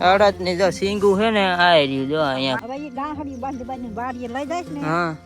અડદની જો સિંગું છે ને આ રહ્યું જો અહીંયા. હવે એ ગાંહડી બાંધી બાંધી વાડીએ લઈ જઈશ ને. હા.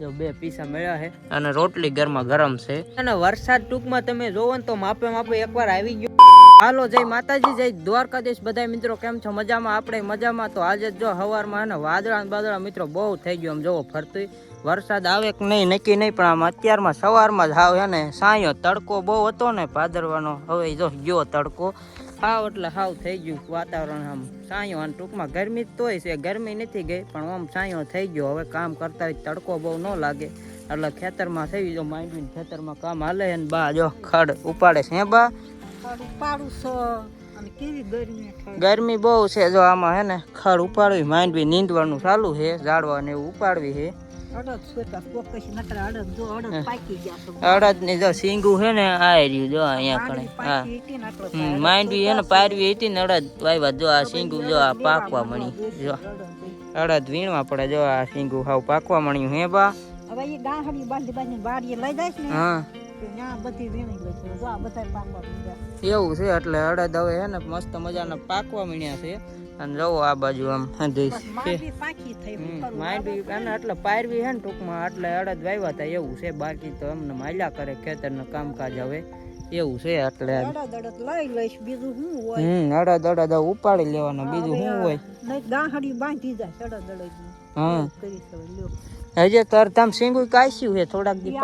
જો બે પીસા મળ્યા છે અને રોટલી ઘરમાં ગરમ છે. અને વરસાદ ટૂંકમાં તમે જોવો ને તો માપે માપે એકવાર આવી ગયો. હાલો જય માતાજી જય દ્વારકાધીશ બધા મિત્રો કેમ છો? મજામાં? આપણે મજામાં તો આજે જો હવારમાં અને વાદળા બાદળા મિત્રો બહુ થઈ ગયો આમ જોવો ફરતું. વરસાદ આવે કે નહીં નક્કી નહીં પણ આમ અત્યારમાં સવારમાં જ આવે ને સાંયો તડકો બહુ હતો ને ભાદરવાનો હવે જો ગયો તડકો. હાવ એટલે હાવ થઈ ગયું વાતાવરણ આમ. સાંયો અને ટૂંકમાં ગરમી તોય છે. ગરમી નથી ગઈ પણ આમ સાંયો થઈ ગયો. હવે કામ કરતા હોય તડકો બહુ ન લાગે. એટલે ખેતરમાં થઈ જો માંડવીને ખેતરમાં કામ હાલે અને બા. જો ખડ ઉપાડે છે હે બા. છો. ગરમી ગરમી બહુ છે. જો આમાં હે ને ખડ ઉપાડવી માંડવી નીંદવાનું ચાલુ છે. ઝાડવા ને એવું ઉપાડવી છે. અડદની જો સિંગું છે ને આ રહ્યું જો અહીંયા કણે હા. માંડવી હે ને પારવી હતી ને અડદ વાવ્યા જો આ સિંગુ જો આ પાકવા મળી. જો. અડદ વીણવા પડે જો આ સિંગુ હાવ પાકવા મળ્યું હે બા. હવે એ ગાંહડી બાંધી બાંધી બારીએ લઈ જાય ને. હા. એવું છે એટલે અડદ હવે હે ને મસ્ત મજાના પાકવા મીણ્યા છે. અને જવો આ બાજુ આમ માંડવી અને એટલે પારવી હે ને ટૂંકમાં એટલે અડદ વાવ્યા હતા એવું છે. બાકી તો એમને માલ્યા કરે ખેતરનું કામકાજ હવે. એવું છે એટલે હમ અડદ અડદ ઉપાડી લેવાના બીજું શું હોય? હા. હજે તર તમ સિંગુ કાશ્યું છે થોડાક દી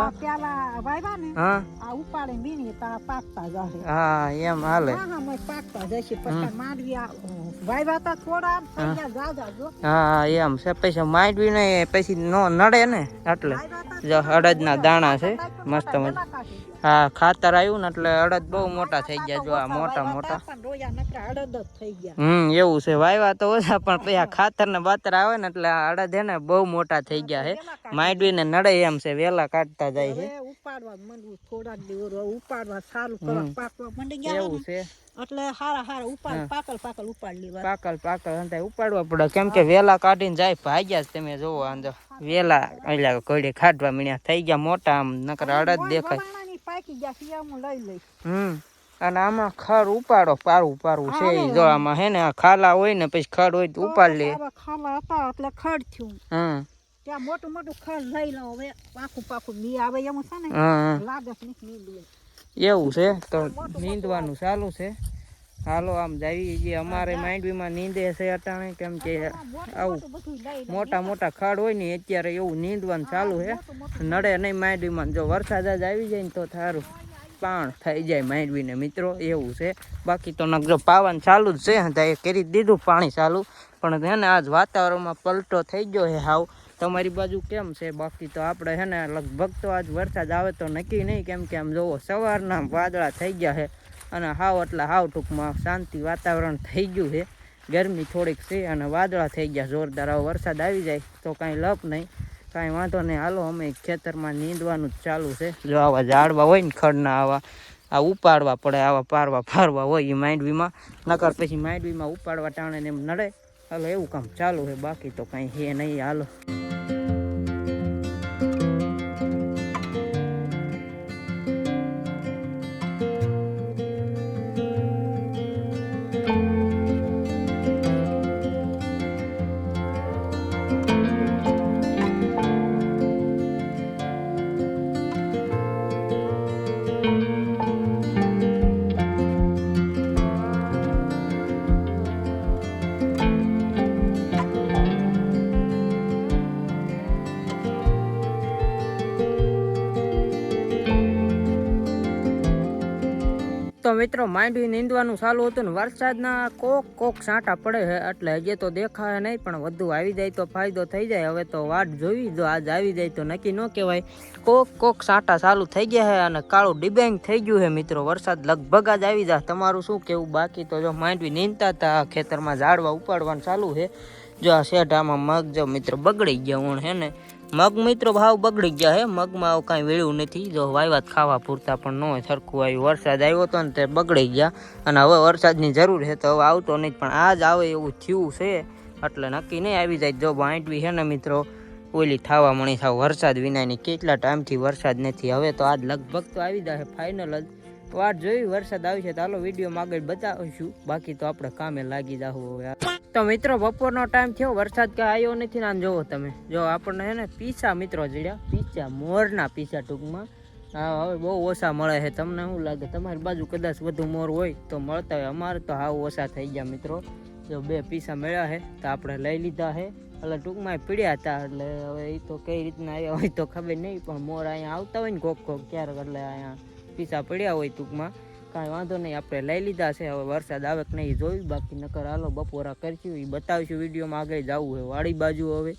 પેલા ને હા. આ ઉપાડે વીણી તા પાકતા જાહે. હા એમ હાલે. હા હા મય પાકતા જશે પછી માંડવી આ તા થોડા થઈ જાજા જો. હા એમ છે. પૈસા માંડવી ને પછી નો નડે ને એટલે. જો અડદના દાણા છે મસ્ત કાઢી. હા ખાતર આવ્યું ને એટલે અડદ બહુ મોટા થઈ ગયા જો આ મોટા મોટા. હમ એવું છે વાવ્યા તો ઓછા પણ પછી આ ખાતર ને બાતર આવે ને એટલે આ અડદ હે ને બહુ મોટા થઈ ગયા છે માંડવી ને નડે એમ છે વેલા કાઢતા જાય છે ઉપાડવા માંડવું થોડાક દિવસ ઉપાડવા સારું કરવા પાકવા માંડી ગયા એવું છે. એટલે હારા હારા ઉપાડ પાકલ પાકલ ઉપાડ લેવા. પાકલ પાકલ અંતે ઉપાડવા પડે. કેમ કે વેલા કાઢીને જાય ભાગ્યા જ તમે જોવો અંદર વેલા એટલે ઘડી ખાડવા મીણ્યા થઈ ગયા મોટા આમ નકર અડદ દેખાય. પાકી ગયા છે હું લઈ લઈશ. હમ. અને આમાં ખર ઉપાડો પારું પારવું છે જો આમાં હે ને આ ખાલા હોય ને પછી ખડ હોય તો ઉપાડ લે. ખાલા હતા એટલે ખડ થયું. હમ. ત્યાં મોટું મોટું ખડ લઈ લો હવે. પાકું પાકું મી આવે એમ છે ને. લાગે એવું છે? તો નીંદવાનું ચાલુ છે. હાલો આમ જાવી જે. અમારે માંડવીમાં નીંદે છે અટાણે કેમ કે આવું મોટા મોટા ખાડ હોય ને અત્યારે એવું નીંદવાનું ચાલુ છે. નડે નહીં માંડવીમાં જો વરસાદ જ આવી જાય ને તો સારું પાણ થઈ જાય માંડવીને મિત્રો. એવું છે. બાકી તો નકરો પાવાનું ચાલુ જ છે. ત્યાં કરી દીધું પાણી ચાલુ. પણ છે ને આજ વાતાવરણમાં પલટો થઈ ગયો છે હાવ. તમારી બાજુ કેમ છે? બાકી તો આપણે છે ને લગભગ તો આજ વરસાદ આવે તો નક્કી નહીં. કેમ કે આમ જોવો સવારના વાદળા થઈ ગયા છે. અને હાવ એટલે હાવ ટૂંકમાં શાંતિ વાતાવરણ થઈ ગયું છે. ગરમી થોડીક છે અને વાદળા થઈ ગયા, જોરદાર. આવો વરસાદ આવી જાય તો કાંઈ લપ નહીં. કાંઈ વાંધો નહીં. હાલો, અમે ખેતરમાં નીંદવાનું જ ચાલુ છે. જો આવા ઝાડવા હોય ને ખડના, આવા, આ ઉપાડવા પડે, આવા પારવા ફારવા હોય એ માંડવીમાં. નકર પછી માંડવીમાં ઉપાડવા ટાણે એમ નડે. હાલો, એવું કામ ચાલુ છે. બાકી તો કાંઈ હે નહીં. હાલો. તો મિત્રો, માંડવી નીંદવાનું ચાલુ હતું ને વરસાદના કોક કોક સાંટા પડે છે, એટલે હજી તો દેખાય નહીં, પણ વધુ આવી જાય તો ફાયદો થઈ જાય. હવે તો વાટ જોવી, જો આજ આવી જાય તો નક્કી ન કહેવાય. કોક કોક સાંટા ચાલુ થઈ ગયા છે અને કાળું ડિબેંગ થઈ ગયું છે મિત્રો, વરસાદ લગભગ જ આવી જાય. તમારું શું કેવું બાકી તો જો માંડવી નીંદતા હતા, ખેતરમાં ઝાડવા ઉપાડવાનું ચાલુ છે. જો આ શેઢામાં મગ જો મિત્રો બગડી ગયા હું હે ને મગ મિત્રો ભાવ બગડી ગયા હે. મગમાં આવું કાંઈ વેળ્યું નથી. જો વાયવાત ખાવા પૂરતા પણ ન હોય, સરખું આવ્યું. વરસાદ આવ્યો હતો ને તે બગડી ગયા. અને હવે વરસાદની જરૂર છે તો હવે આવતો નહીં પણ આજ આવે એવું થયું છે. એટલે નક્કી નહીં આવી જાય. જો બાંટવી છે ને મિત્રો, ઓલી થવા મળી થાવ. વરસાદ વિનાની કેટલા ટાઈમથી વરસાદ નથી. હવે તો આજ લગભગ તો આવી જશે ફાઇનલ જ. વાટ જોઈ વરસાદ આવશે તો હાલો વિડીયોમાં આગળ બતાવીશું. બાકી તો આપણે કામે લાગી જાવ હવે તો મિત્રો, બપોરનો ટાઈમ થયો. વરસાદ કે આવ્યો નથી ને જોવો તમે. જો આપણને હે ને પીસા મિત્રો જડ્યા. પીસા મોરના પીસા ટૂંકમાં. હા, હવે બહુ ઓછા મળે છે. તમને શું લાગે? તમારી બાજુ કદાચ વધુ મોર હોય તો મળતા હોય. અમારે તો હાવ ઓછા થઈ ગયા મિત્રો. જો બે પીસા મળ્યા છે તો આપણે લઈ લીધા છે. એટલે ટૂંકમાં પીડ્યા હતા. એટલે હવે એ તો કઈ રીતના આવ્યા હોય તો ખબર નહીં. પણ મોર અહીંયા આવતા હોય ને કોક કોક ક્યારેક એટલે અહીંયા પીસા પડ્યા હોય ટૂંકમાં. કાંઈ વાંધો નહીં, આપણે લઈ લીધા છે, હવે વરસાદ આવે કે નહીં જોયું. બાકી નકર હાલો બપોરા કરશું એ બતાવીશું વિડીયોમાં આગળ જવું હોય વાડી બાજુ હવે.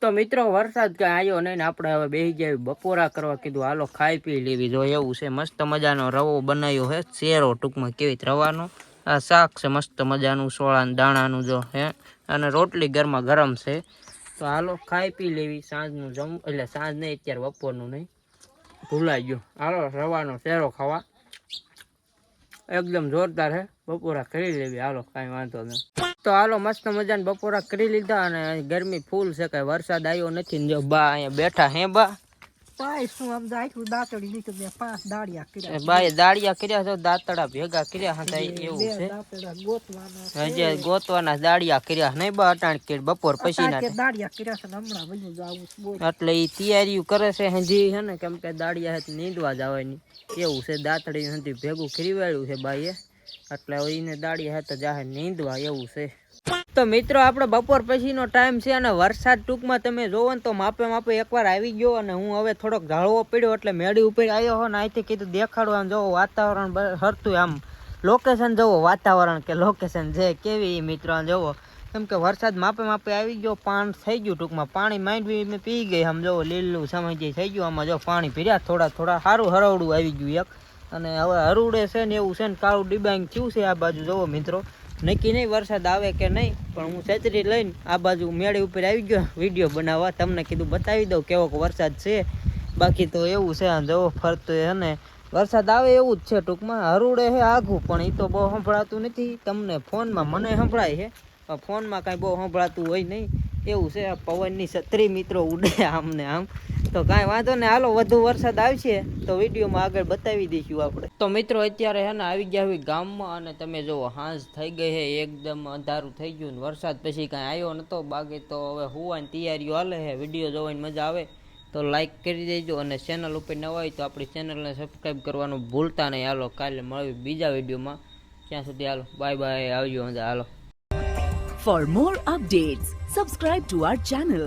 તો મિત્રો, વરસાદ કાંઈ આવ્યો નહીં ને આપણે હવે બેસી જાય બપોરા કરવા. કીધું હાલો ખાઈ પી લેવી, જો એવું છે, મસ્ત મજાનો રવો બનાવ્યો છે શેરો ટૂંકમાં કેવી રવાનો? આ શાક છે, મસ્ત મજાનું, સોળાનું, દાણાનું જો હે. અને રોટલી ગરમા ગરમ છે. તો હાલો ખાઈ પી લેવી, સાંજનું જમ એટલે સાંજ નહીં, અત્યારે બપોરનું નહીં. ભૂલાઈ ગયું. હાલો, રવાનો શેરો ખાવા. એકદમ જોરદાર હે. બપોરા કરી લેવી. હાલો, કાંઈ વાંધો નહીં. તો હાલો, મસ્ત મજાને બપોરા કરી લીધા અને ગરમી ફૂલ છે, કાંઈ વરસાદ આવ્યો નથી જો બા અહીંયા બેઠા હે બા. આમ દાંતડી નીકળી પાંચ કર્યા બાએ દાળિયા કર્યા છે દાંતડા ભેગા કર્યા હતા એવું છે. ગોતવાના હજી ગોતવાના દાળિયા કર્યા નહીં બા અટાણ કે બપોર પછી ના કે કર્યા છે હમણાં બધું જાવું એટલે એ તૈયારીઓ કરે છે હજી છે ને કેમ કે દાળિયા હેત નીંદવા જવાની. એવું છે દાંતડી હજી ભેગું ખરીવાડ્યું છે બાઈએ એટલે એને દાળિયા હેત જાહે નીંદવા એવું છે. તો મિત્રો, આપણો બપોર પછીનો ટાઈમ છે અને વરસાદ ટૂંકમાં તમે જોવો ને તો માપે માપે એકવાર આવી ગયો અને હું હવે થોડોક ઝાળવો પડ્યો એટલે મેળી ઉપર આવ્યો હો ને અહીંથી કીધું દેખાડો આમ જોવો વાતાવરણ હરતું આમ. લોકેશન જોવો વાતાવરણ કે લોકેશન છે, કેવી મિત્રો જોવો. કેમ કે વરસાદ માપે માપે આવી ગયો પાન થઈ ગયું ટૂંકમાં. પાણી માંડવી મેં પી ગઈ, આમ જોવો, લીલું સમજી થઈ ગયું. આમાં જો પાણી પીર્યા થોડા થોડા સારું હરવડું આવી ગયું એક. અને હવે હરુડે છે ને એવું છે ને કાળું ડિબાંગ થયું છે આ બાજુ, જોવો મિત્રો. નક્કી નહીં વરસાદ આવે કે નહીં, પણ હું છત્રી લઈને આ બાજુ મેળી ઉપર આવી ગયો, વીડિયો બનાવવા. તમને કીધું બતાવી દઉં કેવો વરસાદ છે. બાકી તો એવું છે આ જવો, ફરતો છે ને. વરસાદ આવે એવું જ છે ટૂંકમાં, હરુડે છે આઘું પણ એ તો બહુ સંભળાતું નથી. તમને ફોનમાં મને સંભળાય છે, પણ ફોનમાં કાંઈ બહુ સંભળાતું હોય નહીં. એવું છે પવનની છત્રી મિત્રો ઉડે આમને આમ. તો કાંઈ વાંધો ને હાલો વધુ વરસાદ આવશે તો વિડીયોમાં આગળ બતાવી દઈશું આપણે. તો મિત્રો અત્યારે હે ને આવી ગયા હોય ગામમાં અને તમે જુઓ હાંસ થઈ ગઈ છે એકદમ અંધારું થઈ ગયું ને વરસાદ પછી કાંઈ આવ્યો નતો. બાકી તો હવે હોવાની તૈયારીઓ હાલે છે વીડિયો જોવાની મજા આવે. તો લાઈક કરી દેજો અને ચેનલ ઉપર નવા હોય તો આપણી ચેનલને સબસ્ક્રાઈબ કરવાનું ભૂલતા નહીં. હાલો કાલે મળવી બીજા વિડીયોમાં. ત્યાં સુધી હાલો બાય બાય આવજો મજા હાલો. For more updates, subscribe to our channel,